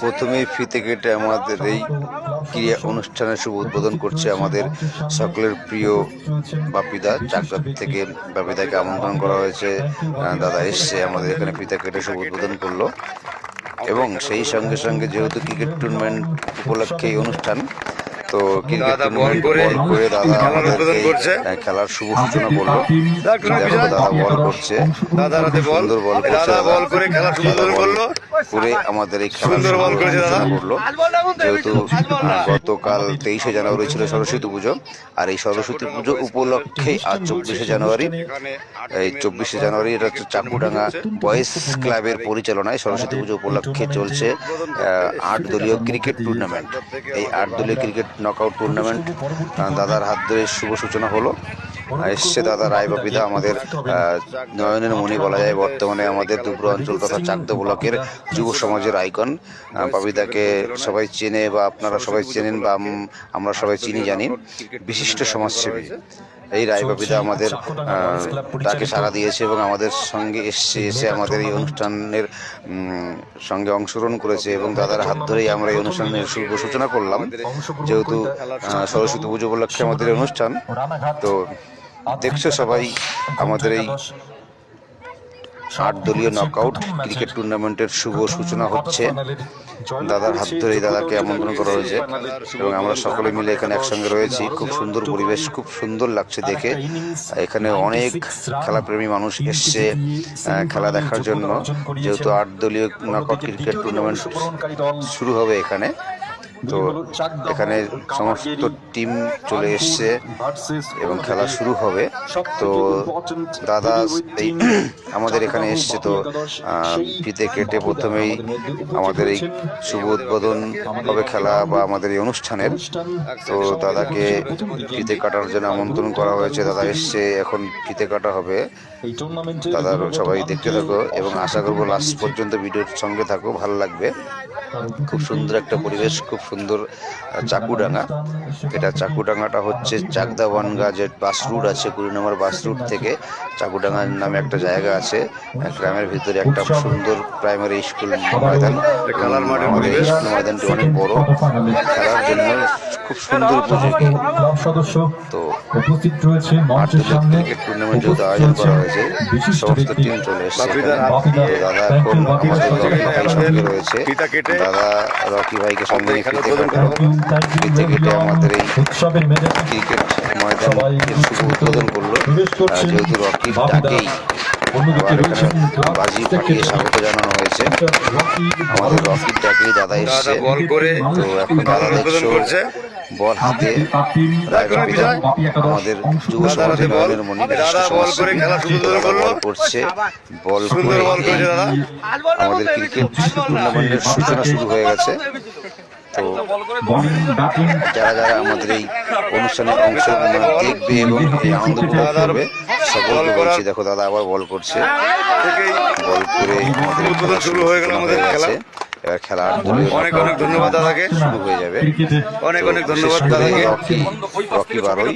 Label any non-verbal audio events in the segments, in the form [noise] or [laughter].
প্রথমেই ফিতে কেটে আমাদের এই ক্রিয়া অনুষ্ঠানের শুভ উদ্বোধন করছে আমাদের সকলের প্রিয় বাপিদা চাকদার থেকে বাপিদাকে আমন্ত্রণ করা হয়েছে। দাদা এসছে আমাদের এখানে ফিতে কেটে শুভ উদ্বোধন করল। এবং সেই সঙ্গে সঙ্গে যেহেতু ক্রিকেট টুর্নামেন্ট উপলক্ষে এই অনুষ্ঠান তো ক্রিকেট দাদা বল টুর্নামেন্ট করে বল করে দাদা খেলার আমাদেরকে করছে। খেলার শুভ সূচনা করল। দাদা, বল করছে। দাদা বল। করে খেলা শুরু করল। করে আমাদের এই খেলা। করল। যেহেতু গতকাল তেইশে জানুয়ারি ছিল সরস্বতী পুজো আর এই সরস্বতী পুজো উপলক্ষে আজ চব্বিশে জানুয়ারি এই চব্বিশে জানুয়ারি এটা হচ্ছে চাকুডাঙ্গা বয়েজ ক্লাবের পরিচালনায় সরস্বতী পুজো উপলক্ষে চলছে আহ, আট দলীয় ক্রিকেট টুর্নামেন্ট। এই আট দলীয় ক্রিকেট নকআউট টুর্নামেন্ট দাদার হাত ধরে শুভ সূচনা হলো। এসছে দাদা রায় বাপিদা আমাদের নয়নের মণি বলা যায় বর্তমানে আমাদের দুব্র অঞ্চল তথা চাকদা ব্লকের যুব সমাজের আইকন। বাপিদাকে সবাই চেনে বা আপনারা সবাই চেনেন বা আমরা সবাই চিনি জানি বিশিষ্ট সমাজসেবী। এই রায় বাপিদা আমাদের তাকে সাড়া দিয়েছে এবং আমাদের সঙ্গে এসছে এসে আমাদের এই অনুষ্ঠানের সঙ্গে অংশগ্রহণ করেছে এবং দাদার হাত ধরেই আমরা এই অনুষ্ঠানের শুভ সূচনা করলাম। যেহেতু সরস্বতী পুজো উপলক্ষে আমাদের অনুষ্ঠান। তো দেখছ সবাই আমাদের এই আট দলীয় নকআউট ক্রিকেট টুর্নামেন্টের শুভ সূচনা হচ্ছে। দাদার হাত ধরেই দাদাকে আমন্ত্রণ করা হয়েছে এবং আমরা সকলে মিলে এখানে একসঙ্গে রয়েছি। খুব সুন্দর পরিবেশ, খুব সুন্দর লাগছে দেখে। এখানে অনেক খেলাপ্রেমী মানুষ এসছে খেলা দেখার জন্য। যেহেতু আট দলীয় নকআউট ক্রিকেট টুর্নামেন্ট শুরু হবে এখানে। তো এখানে সমস্ত টিম চলে এসছে এবং খেলা শুরু হবে। তো দাদা এই [coughs] আমাদের এখানে এসছে তো ফিতে কেটে প্রথমেই আমাদের এই শুভ উদ্বোধন হবে খেলা বা আমাদের এই অনুষ্ঠানের। তো দাদাকে ফিতে কাটার জন্য আমন্ত্রণ করা হয়েছে। দাদা এসছে এখন ফিতে কাটা হবে। দাদা সবাই দেখতে থাকো এবং আশা করব লাস্ট পর্যন্ত ভিডিওর সঙ্গে থাকো ভালো লাগবে। খুব সুন্দর একটা পরিবেশ খুব সুন্দর চাকুডাঙ্গা। এটা চাকুডাঙ্গাটা হচ্ছে চাকদা বনগা যে বাস রুট আছে কুড়ি নম্বর বাস রুট থেকে। চাকুডাঙ্গা নামে একটা জায়গা আছে গ্রামের ভিতরে একটা সুন্দর প্রাইমারি স্কুল ময়দান। খেলার পরিবেশ। স্কুল ময়দানটি অনেক বড়। খেলার জন্য খুব সুন্দর উপযোগী। সদস্য তো উপস্থিত রয়েছে মঞ্চের সামনে। টুর্নামেন্ট যেহেতু আয়োজন করা হয়েছে সমস্ত টিম চলে এসেছে দাদা এখন আমাদের রকি সঙ্গে রয়েছে? দাদা রকি ভাইকে সঙ্গে নিয়ে কেটে আমাদের এই ক্রিকেট ময়দানের শুভ উদ্বোধন করল। যেহেতু রকির বাজি ফাটিয়ে স্বাগত জানানো হয়েছে। আমাদের রকির ডাকেই দাদা এসছে। বল করে তো এখন দাদা দেখছ বল হাতে আমাদের যুব সমাজের বল। বল করছে বল করে আমাদের ক্রিকেট টুর্নামেন্টের সূচনা শুরু হয়ে গেছে। তো বোলিং যারা যারা আমাদের এই অনুষ্ঠানে অংশ মানে দেখবে এবং আনন্দ করবে সকলকে বলছি দেখো দাদা আবার বল করছে। বল করে শুরু হয়ে গেল আমাদের খেলা। গেছে। এবার খেলা আট দলীয় অনেক অনেক ধন্যবাদ দাদাকে শুরু হয়ে যাবে অনেক অনেক ধন্যবাদ দাদাকে রকি বারোই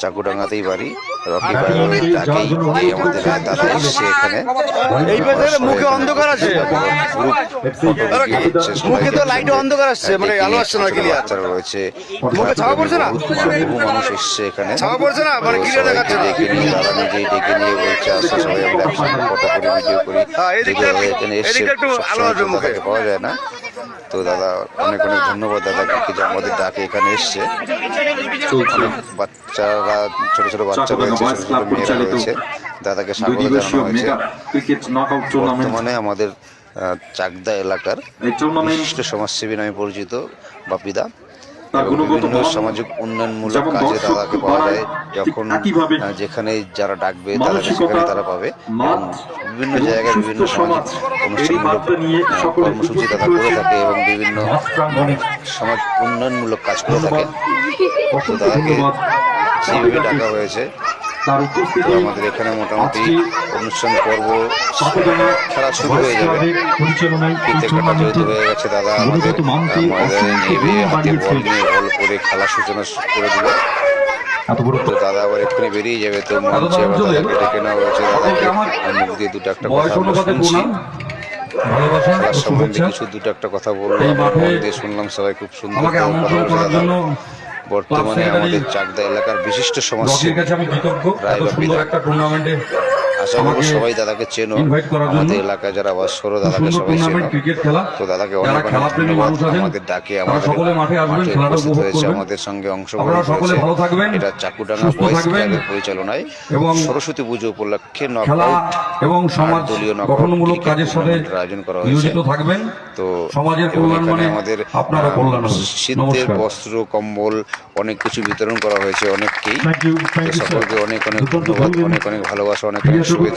চাকুডাঙ্গাতেই বাড়ি রকি বারোই ডাকেই এই আমাদের দাদা এসছে এখানে মুখে অন্ধকার আছে। মুখে তো লাইট অন্ধকার আসছে, মানে আলো আসছে না। বাচ্চারা রয়েছে মুখে ছাওয়া পড়ছে না? বহু মানুষ এসছে এখানে ছাওয়া পড়ছে না? মানে clear দেখাচ্ছে ডেকে নিয়ে দাদা নিজেই ডেকে নিয়ে বলছে আসো সবাই আমরা একসঙ্গে ফটো করে ভিডিও করি হ্যাঁ, এখানে এসছে মুখে। দাদাকে পাওয়া যায় না। তো দাদা অনেক অনেক ধন্যবাদ দাদা যে আমাদের ডাকে এখানে এসছে। বাচ্চারা ছোট ছোট বাচ্চা রয়েছে ছোট ছোট মেয়েরা রয়েছে। দাদাকে স্বাগত জানানো হয়েছে। বর্তমানে আমাদের চাকদা এলাকার বিশিষ্ট সমাজসেবী নামে পরিচিত বাপিদা। তার গুণগত বিভিন্ন সামাজিক উন্নয়নমূলক কাজে তাদেরকে দাদাকে পাওয়া যায়। যখন যেখানে যারা ডাকবে তারা সেখানে তারা পাবে। এবং বিভিন্ন জায়গায় বিভিন্ন সমাজ, সামাজিক অনুষ্ঠানমূলক কর্মসূচি তারা করে থাকে এবং বিভিন্ন সমাজ উন্নয়নমূলক কাজ করে থাকে। তাদেরকে তো সেইভাবে ডাকা হয়েছে। তার উপস্থিতি আমাদের এখানে মোটামুটি অনুষ্ঠান পর্ব খেলা শুরু হয়ে যাবে। ফিতে কাটা যেহেতু হয়ে গেছে দাদা। আমাদের গুণগত মানকে আহ, ময়দানে অসংখ্য হাতে বল নিয়ে বল করে খেলা সূচনা করে দিল। তো দাদা আবার এক্ষুনি বেরিয়ে যাবে তো মঞ্চে আবার দাদাকে ডেকে নেওয়া হয়েছে দাদাকে মুখ দিয়ে দুটো একটা কথা আমরা শুনছি। সম্বন্ধে কিছু দুটো একটা কথা বলল এই আমরা মাঠে দিয়ে শুনলাম সবাই খুব সুন্দর বর্তমানে আমাদের চাকদা এলাকার বিশিষ্ট সমাজ সমাজসেবী কাছে আমি কৃতজ্ঞ। এত রায় সুন্দর একটা টুর্নামেন্টে আশা করব সবাই দাদাকে চেনো। আমাদের এলাকায় যারা বাস করো দাদাকে সবাই চেনো। তো দাদাকে অনেক অনেক ধন্যবাদ। আমাদের ডাকে আমাদের সকলে মাঠে উপস্থিত উপভোগ হয়েছে করবেন। আমাদের সঙ্গে অংশগ্রহণ আপনারা সকলে করেছে। ভালো থাকবেন এটা চাকুডাঙ্গা সুস্থ ক্লাবের পরিচালনায়। এবং সরস্বতী পুজো উপলক্ষে নকআউট এবং সমাজ দলীয় গঠনমূলক কাজের সাথে আয়োজন করা হয়েছে। নিয়োজিত থাকবেন। তো সমাজের কল্যাণ মানে আমাদের আপনারও আহ, কল্যাণ শীতের বস্ত্র কম্বল অনেক কিছু বিতরণ করা হয়েছে অনেককেই। সকলকে অনেক অনেক ধন্যবাদ অনেক অনেক ভালোবাসা অনেক অনেক with